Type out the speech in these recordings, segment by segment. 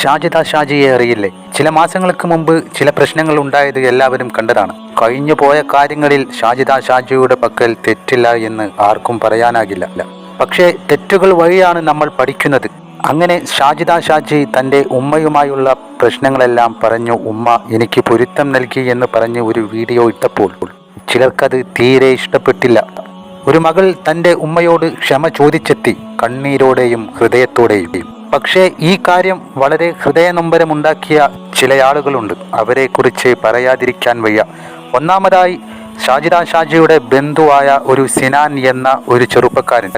ഷാജിദ ഷാജിയെ അറിയില്ലേ? ചില മാസങ്ങൾക്ക് മുമ്പ് ചില പ്രശ്നങ്ങൾ ഉണ്ടായത് എല്ലാവരും കണ്ടതാണ്. കഴിഞ്ഞു പോയ കാര്യങ്ങളിൽ ഷാജിദ ഷാജിയുടെ പക്കൽ തെറ്റില്ല എന്ന് ആർക്കും പറയാനാകില്ല. പക്ഷേ തെറ്റുകൾ വഴിയാണ് നമ്മൾ പഠിക്കുന്നത്. അങ്ങനെ ഷാജിദ ഷാജി തന്റെ ഉമ്മയുമായുള്ള പ്രശ്നങ്ങളെല്ലാം പറഞ്ഞു ഉമ്മ എനിക്ക് പൊരുത്തം നൽകി എന്ന് പറഞ്ഞ് ഒരു വീഡിയോ ഇട്ടപ്പോൾ ചിലർക്കത് തീരെ ഇഷ്ടപ്പെട്ടില്ല. ഒരു മകൾ തന്റെ ഉമ്മയോട് ക്ഷമ ചോദിച്ചെത്തി കണ്ണീരോടെയും ഹൃദയത്തോടെയും. പക്ഷേ ഈ കാര്യം വളരെ ഹൃദയനൊമ്പരമുണ്ടാക്കിയ ചില ആളുകളുണ്ട്. അവരെക്കുറിച്ച് പറയാതിരിക്കാൻ വയ്യ. ഒന്നാമതായി ഷാജിദ ഷാജിയുടെ ബന്ധുവായ ഒരു സിനാൻ എന്ന ഒരു ചെറുപ്പക്കാരൻ.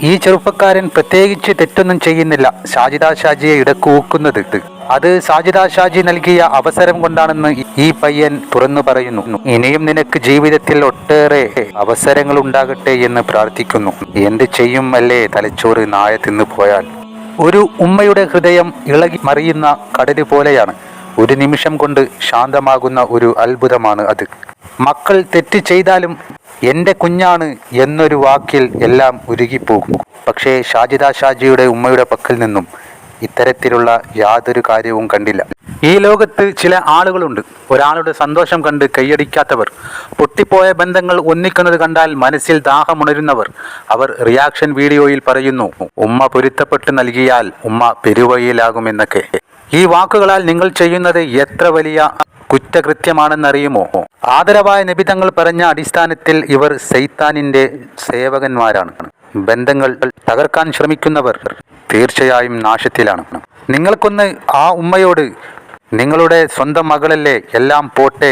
ഈ ചെറുപ്പക്കാരൻ പ്രത്യേകിച്ച് തെറ്റൊന്നും ചെയ്യുന്നില്ല. ഷാജിദ ഷാജിയെ ഇടക്കൂക്കുന്നത് അത് സാജിദ ഷാജി നൽകിയ അവസരം കൊണ്ടാണെന്ന് ഈ പയ്യൻ തുറന്നു പറയുന്നു. ഇനിയും നിനക്ക് ജീവിതത്തിൽ ഒട്ടേറെ അവസരങ്ങൾ ഉണ്ടാകട്ടെ എന്ന് പ്രാർത്ഥിക്കുന്നു. എന്ത് ചെയ്യും അല്ലേ തലച്ചോറ് നായ തിന്നു പോയാൽ? ഒരു ഉമ്മയുടെ ഹൃദയം ഇളകി മറിയുന്ന കടൽ പോലെയാണ്. ഒരു നിമിഷം കൊണ്ട് ശാന്തമാകുന്ന ഒരു അത്ഭുതമാണ് അത്. മക്കൾ തെറ്റ് ചെയ്താലും എന്റെ കുഞ്ഞാണ് എന്നൊരു വാക്കിൽ എല്ലാം ഉരുകിപ്പോകും. പക്ഷേ ഷാജിദ ഷാജിയുടെ ഉമ്മയുടെ പക്കൽ നിന്നും ഇത്തരത്തിലുള്ള യാതൊരു കാര്യവും കണ്ടില്ല. ഈ ലോകത്ത് ചില ആളുകളുണ്ട്. ഒരാളുടെ സന്തോഷം കണ്ട് കൈയടിക്കാത്തവർ പൊട്ടിപ്പോയ ബന്ധങ്ങൾ ഒന്നിക്കുന്നത് കണ്ടാൽ മനസ്സിൽ ദാഹമുണരുന്നവർ അവർ റിയാക്ഷൻ വീഡിയോയിൽ പറയുന്നു ഉമ്മ പൊരുത്തപ്പെട്ട് നൽകിയാൽ ഉമ്മ പെരുവഴിയിലാകുമെന്നൊക്കെ. ഈ വാക്കുകളാൽ നിങ്ങൾ ചെയ്യുന്നത് എത്ര വലിയ കുറ്റകൃത്യമാണെന്നറിയുമോ? ആദരവായ നിബിതങ്ങൾ പറഞ്ഞ അടിസ്ഥാനത്തിൽ ഇവർ സൈത്താനിന്റെ സേവകന്മാരാണ്. ബന്ധങ്ങൾ തകർക്കാൻ ശ്രമിക്കുന്നവർ തീർച്ചയായും നാശത്തിലാണ്. നിങ്ങൾക്കൊന്ന് ആ ഉമ്മയോട് നിങ്ങളുടെ സ്വന്തം മകളല്ലേ എല്ലാം പോട്ടെ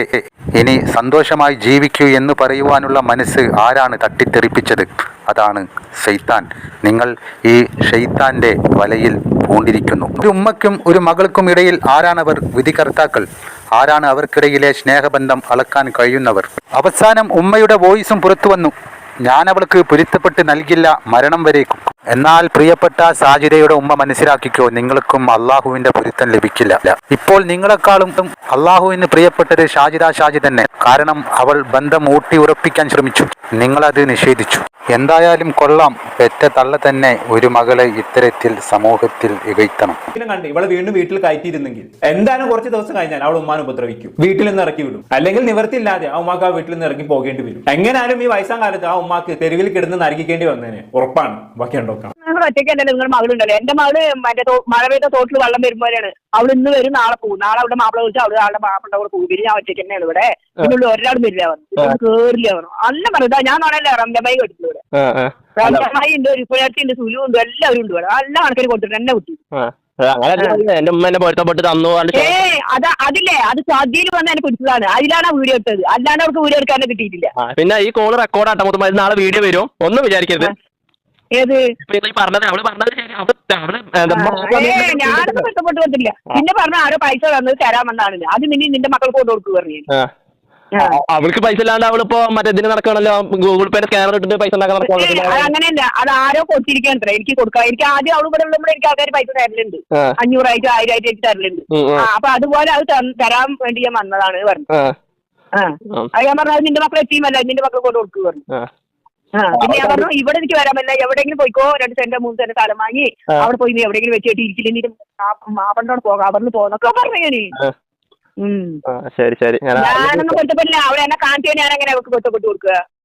ഇനി സന്തോഷമായി ജീവിക്കൂ എന്ന് പറയുവാനുള്ള മനസ്സ് ആരാണ് തട്ടിത്തെറിപ്പിച്ചത്? അതാണ് ഷെയ്ത്താൻ നിങ്ങൾ ഈ ഷെയ്ത്താന്റെ വലയിൽ പൂണ്ടിരിക്കുന്നു. ഒരു ഉമ്മയ്ക്കും ഒരു മകൾക്കും ഇടയിൽ ആരാണ് അവർ വിധികർത്താക്കൾ? ആരാണ് അവർക്കിടയിലെ സ്നേഹബന്ധം അളക്കാൻ കഴിയുന്നവർ? അവസാനം ഉമ്മയുടെ വോയിസും പുറത്തു വന്നു. ഞാൻ അവൾക്ക് പൊരുത്തപ്പെട്ട് നൽകില്ല മരണം വരേക്കും. എന്നാൽ പ്രിയപ്പെട്ട സാജിദയുടെ ഉമ്മ മനസ്സിലാക്കിക്കോ നിങ്ങൾക്കും അള്ളാഹുവിന്റെ പൊരുത്തം ലഭിക്കില്ല. ഇപ്പോൾ നിങ്ങളെക്കാളും അള്ളാഹുവിന് പ്രിയപ്പെട്ടത് ഷാജിദ ഷാജി തന്നെ. കാരണം അവൾ ബന്ധം ഊട്ടി ഉറപ്പിക്കാൻ ശ്രമിച്ചു. നിങ്ങളത് നിഷേധിച്ചു. എന്തായാലും കൊള്ളാം. പെറ്റ തള്ള തന്നെ ഒരു മകളെ ഇത്തരത്തിൽ സമൂഹത്തിൽ ഇകഴ്ത്തണം. കണ്ട് ഇവളെ വീണ്ടും വീട്ടിൽ കയറ്റിയിരുന്നെങ്കിൽ എന്തായാലും കുറച്ച് ദിവസം കഴിഞ്ഞാൽ അവൾ ഉമ്മാൻ ഉപദ്രവിക്കും. വീട്ടിൽ നിന്ന് ഇറക്കി വിടും. അല്ലെങ്കിൽ നിവർത്തില്ലാതെ ആ ഉമ്മാക്ക് ആ വീട്ടിൽ നിന്ന് ഇറങ്ങി പോകേണ്ടി വരും. എങ്ങനെയാലും ഈ വയസ്സാം കാലത്ത് ആ ഉമ്മാക്ക് തെരുവിൽ കിടന്ന് നരകിക്കേണ്ടി വന്നതിന് ഉറപ്പാണ്. ബാക്കി ഉണ്ടോക്കാം നിങ്ങൾ ഒറ്റയ്ക്കല്ലല്ലോ നിങ്ങളുടെ മകളുണ്ടല്ലോ? എന്റെ മകൾ മറ്റേ മഴ പെയ്ത തോട്ടിൽ വെള്ളം വരുമ്പോഴാണ് അവൾ ഇന്ന് വരും നാളെ പോകും നാളെ അവിടെ മാപ്പിള വിളിച്ച് അവിടെ ആളുടെ മാപ്പിള കൂടെ പോകും പിന്നെ ഞാൻ ഒറ്റയ്ക്ക് തന്നെയാണ് ഇവിടെ. പിന്നെ ഒരാളും വരില്ല കേറില്ല വന്നു അല്ല പറഞ്ഞതാ ഞാൻ നാളെ റംഗമായി കൊടുത്തിട്ടുണ്ട് ഇവിടെ. റംജമായി ഉണ്ട് ഒരു പുലർത്തി ഉണ്ട് സുലു ഉണ്ട് എല്ലാവരും ഉണ്ട് ഇവിടെ. എല്ലാ കണക്കിന് കൊടുത്തിട്ട് എന്നെ കുട്ടി എന്റെ ഉമ്മ എന്നെ പൊരുത്തപ്പെട്ട് തന്നു പറഞ്ഞിട്ട് ഏ അത് അതില്ലേ അത് സദ്യയിൽ വന്ന് എന്നെ പിടിച്ചതാണ്. അതിലാണ് വീഡിയോ എടുത്തത്. അല്ലാണ്ട് അവർക്ക് വീഡിയോ എടുക്കാൻ കിട്ടിയിട്ടില്ല. പിന്നെ ഈ കോൾ റെക്കോർഡ് ആട്ടോ നാളെ വീഡിയോ വരും. ഒന്നും വിചാരിക്കരുത്. ഏത്? പറഞ്ഞത് അവൾ പറഞ്ഞത് ശരി. അവൾ ഞാനൊന്നും ബന്ധപ്പെട്ട് വന്നില്ല പിന്നെ പറഞ്ഞ ആരോ പൈസ തന്നത് തരാമെന്നാണ്. അത് നിന്നെ നിന്റെ മക്കൾക്ക് കൊണ്ട് കൊടുക്കുക പറഞ്ഞു. അവൾക്ക് പൈസ ഇല്ലാണ്ട് അവളിപ്പോ മറ്റേ ഇതിന് നടക്കണല്ലോ ഗൂഗിൾ പേ സ്കാനർ ഇട്ടിട്ട് പൈസ ഉണ്ടാക്കാൻ അങ്ങനെയല്ല. അത് ആരോ കൊടുത്തിരിക്കാൻ എനിക്ക് കൊടുക്കാം എനിക്ക് ആദ്യം അവൾ ഇവിടെ ഉള്ളപ്പോൾ എനിക്ക് ആൾക്കാർ പൈസ തരലുണ്ട്. അഞ്ഞൂറായിട്ട് ആയിരം ആയിട്ട് എനിക്ക് തരലുണ്ട്. അപ്പൊ അതുപോലെ അത് തരാൻ വേണ്ടി ഞാൻ വന്നതാണ് പറഞ്ഞു. ആ. അത് ഞാൻ പറഞ്ഞത് നിന്റെ മക്കളെ എത്തിയുമല്ല നിന്റെ മക്കളെ കൊണ്ട് കൊടുക്കുക പറഞ്ഞു. പിന്നെ ഞാൻ പറഞ്ഞു ഇവിടെ എനിക്ക് വരാൻ പറ്റില്ല. എവിടെയെങ്കിലും പോയിക്കോ രണ്ട് സെന്റ് മൂന്ന് സെന്റ് സ്ഥലം വാങ്ങി അവിടെ പോയി നീ എവിടെങ്കിലും വെച്ചിട്ട് ഇരിക്കില്ല നീ മാപ്പണ്ടോട് പോകാം അവർന്ന് പോന്നൊക്കെ പറഞ്ഞു ഞാൻ. ഞാനൊന്നും പൊരുത്തപ്പെട്ടില്ല അവിടെ എന്നെ കാണിച്ചു ഞാൻ എങ്ങനെ അവർക്ക് പൊരുത്തപ്പെട്ട് കൊടുക്കുക.